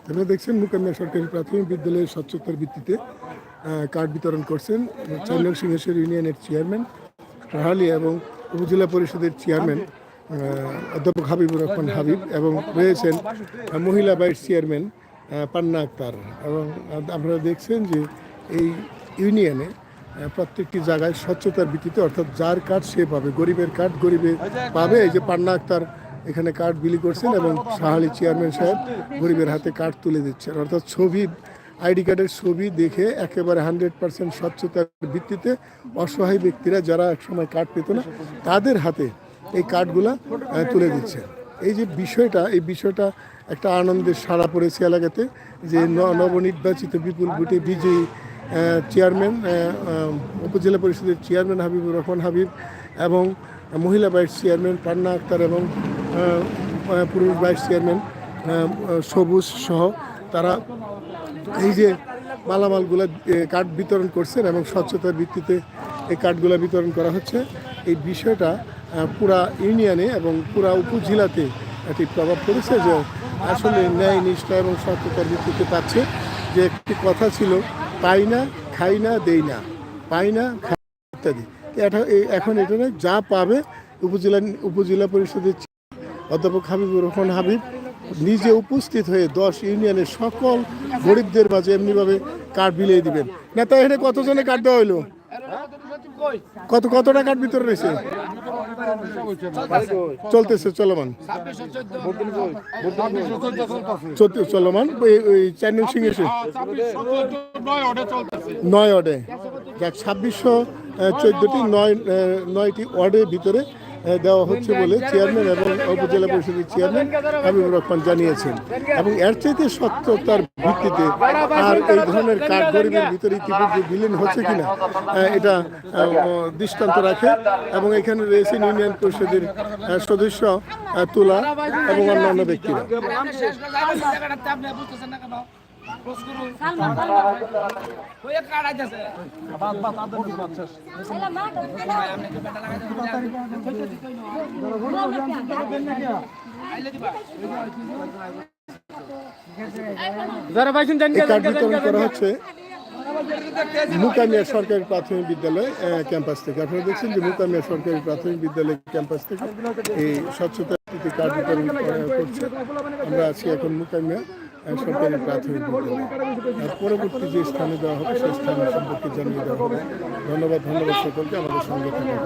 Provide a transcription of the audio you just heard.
আপনারা দেখছেন মুকাম্মিয়া সরকারি প্রাথমিক বিদ্যালয়ের স্বচ্ছতার ভিত্তিতে কার্ড বিতরণ করছেন চন্দন সিংহেশ্বর ইউনিয়নের চেয়ারম্যান, রাহালি এবং উপজেলা পরিষদের চেয়ারম্যান অধ্যাপক হাবিবুর রহমান হাবিব এবং রয়েছেন মহিলা ভাইস চেয়ারম্যান পান্না আক্তার। এবং আপনারা দেখছেন যে এই ইউনিয়নে প্রত্যেকটি জায়গায় স্বচ্ছতার ভিত্তিতে, অর্থাৎ যার কার্ড সে পাবে। গরিবের কার্ড, গরিবে পাবে। এই যে পান্না আক্তার এখানে কার্ড বিলি করছেন এবং সাহালি চেয়ারম্যান সাহেব গরিবের হাতে কার্ড তুলে দিচ্ছেন। অর্থাৎ ছবি, আইডি কার্ডের ছবি দেখে একেবারে হান্ড্রেড পার্সেন্ট স্বচ্ছতার ভিত্তিতে অসহায় ব্যক্তিরা যারা একসময় কার্ড পেত না, তাদের হাতে এই কার্ডগুলা তুলে দিচ্ছে। এই যে বিষয়টা, এই বিষয়টা একটা আনন্দের সাড়া পড়েছে এলাকাতে যে নবনির্বাচিত বিপুল ভোটে বিজয়ী চেয়ারম্যান উপজেলা পরিষদের চেয়ারম্যান হাবিবুর রহমান হাবিব এবং মহিলা ভাইস চেয়ারম্যান পান্না আক্তার এবং পুরুষ ভাইস চেয়ারম্যান সবুজ সহ তারা এই যে মালামালগুলো কার্ড বিতরণ করছেন এবং স্বচ্ছতার ভিত্তিতে এই কার্ডগুলো বিতরণ করা হচ্ছে। এই বিষয়টা পুরা ইউনিয়নে এবং পুরা উপজেলাতে একটি প্রভাব পড়েছে যে আসলে ন্যায়, নিষ্ঠা এবং স্বচ্ছতার ভিত্তিতে পাচ্ছে। যে একটি কথা ছিল, পাই না, খাই না, দেই না। পাই না, খাই ইত্যাদি। এটা এখন এটা যা পাবে উপজেলা উপজেলা পরিষদের অধ্যাপক হাবিবুর রহমান হাবিব নিজে উপস্থিত হয়ে দশ ইউনিয়নের সকল গরিবদের মাঝে এমনিভাবে কার্ড বিলিয়ে দিবেন। নেতা এখানে কতজনে কার্ড দেওয়া হইল? কত, কতটা কার্ড ভিতরে রয়েছে? চলতেছে, চলমান। চলমান। ওই- চ্যানেল সিং এসে। নয় অর্ডে। ছাব্বিশশো চোদ্দটি, নয় নয়টি অর্ডের ভিতরে দেওয়া হচ্ছে বলে চেয়ারম্যান এবং উপজেলা পরিষদের চেয়ারম্যান হাবিবুর রহমান জানিয়েছেন। এবং এর চাইতে সত্যতার ভিত্তিতে আর এই ধরনের কার্ড গরিবের ভিতরে ইতিমধ্যে বিলীন হচ্ছে কিনা এটা দৃষ্টান্ত রাখে। এবং এখানে রয়েছেন ইউনিয়ন পরিষদের আহ, সদস্য তুলা এবং অন্যান্য ব্যক্তিরা। করে হচ্ছে মুকামিয়া সরকারি প্রাথমিক বিদ্যালয় ক্যাম্পাস থেকে। আপনারা দেখছেন যে মুকামিয়া সরকারি প্রাথমিক বিদ্যালয় ক্যাম্পাস থেকে এই স্বচ্ছতা কার্ড বিতরণ করছে আমরা আছি এখন মুকামিয়া আহ, সরকারি প্রাথমিক আর পরবর্তী যে স্থানে দেওয়া হবে সেই স্থানের সম্পর্কে জানিয়ে দেওয়া হবে ধন্যবাদ ধন্যবাদ সকলকে আমাদের সঙ্গে থাকার।